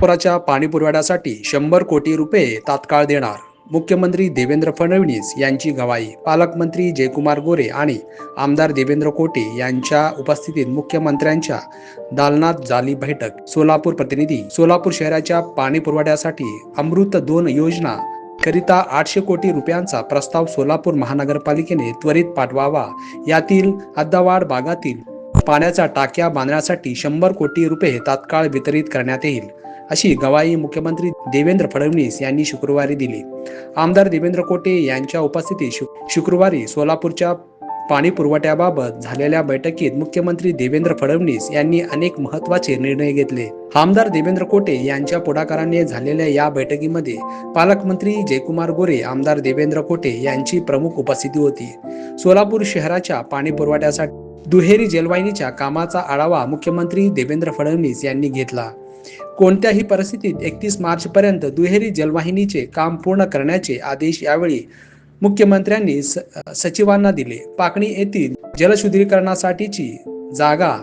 नागपुराच्या पाणी पुरवठ्यासाठी शंभर कोटी रुपये तात्काळ देणार. मुख्यमंत्री देवेंद्र फडणवीस यांची गवाही. पालकमंत्री जयकुमार गोरे आणि आमदार देवेंद्र कोटे यांच्या उपस्थितीत मुख्यमंत्र्यांच्या दालनात झाली बैठक. सोलापूर प्रतिनिधी सोलापूर शहराच्या पाणी पुरवठ्यासाठी अमृत दोन योजना करिता आठशे कोटी रुपयांचा प्रस्ताव सोलापूर महानगरपालिकेने त्वरित पाठवावा. यातील अद्दावाड भागातील पाण्याच्या टाक्या बांधण्यासाठी शंभर कोटी रुपये तात्काळ वितरित करण्यात येईल अशी गवाही मुख्यमंत्री देवेंद्र फडणवीस यांनी शुक्रवारी दिली. आमदार देवेंद्र कोटे यांच्या उपस्थितीत शुक्रवारी सोलापूरच्या पाणी पुरवठ्याबाबत झालेल्या बैठकीत मुख्यमंत्री देवेंद्र फडणवीस यांनी अनेक महत्त्वाचे निर्णय घेतले. आमदार देवेंद्र कोटे यांच्या पुढाकाराने झालेल्या या बैठकीमध्ये पालकमंत्री जयकुमार गोरे आमदार देवेंद्र कोटे यांची प्रमुख उपस्थिती होती. सोलापूर शहराच्या पाणी पुरवठ्यासाठी दुहेरी जलवाहिनीच्या कामाचा आढावा मुख्यमंत्री देवेंद्र फडणवीस यांनी घेतला. कोणत्याही परिस्थितीत एकतीस मार्च पर्यंत दुहेरी जलवाहिनीचे काम पूर्ण करण्याचे आदेश यावेळी मुख्यमंत्र्यांनी सचिवांना दिले. पाकणी येथील जलशुद्धीकरणासाठीची जागा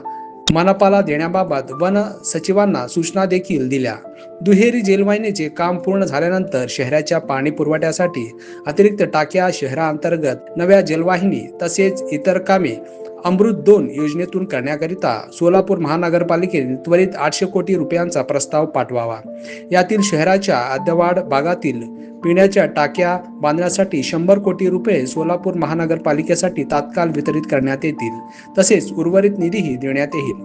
मनपाला देण्याबाबत वन सचिवांना सूचना देखील दिल्या. दुहेरी जलवाहिनीचे काम पूर्ण झाल्यानंतर शहराच्या पाणी पुरवठ्यासाठी अतिरिक्त टाक्या शहरांतर्गत नव्या जलवाहिनी तसेच इतर कामे अमृत दोन योजनेतून करण्याकरिता सोलापूर महानगरपालिकेने त्वरित आठशे कोटी रुपयांचा प्रस्ताव पाठवावा. यातील शहराच्या आद्यवाड भागातील पिण्याच्या टाक्या बांधण्यासाठी शंभर कोटी रुपये सोलापूर महानगरपालिकेसाठी तात्काळ वितरित करण्यात येतील. तसेच उर्वरित निधीही देण्यात येईल.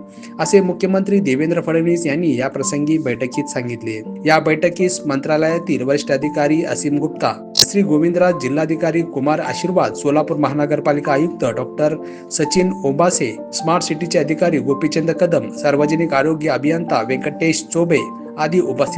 असे मुख्यमंत्री देवेंद्र फडणवीस यांनी या प्रसंगी बैठकीत सांगितले. या बैठकीस मंत्रालयातील वरिष्ठ अधिकारी असीम गुप्ता श्री गोविंदराज जिल्हाधिकारी कुमार आशीर्वाद सोलापूर महानगरपालिका आयुक्त डॉक्टर सचिन ओबासे स्मार्ट सिटीचे अधिकारी गोपीचंद कदम सार्वजनिक आरोग्य अभियंता व्यंकटेश चोबे आदी उपस्थित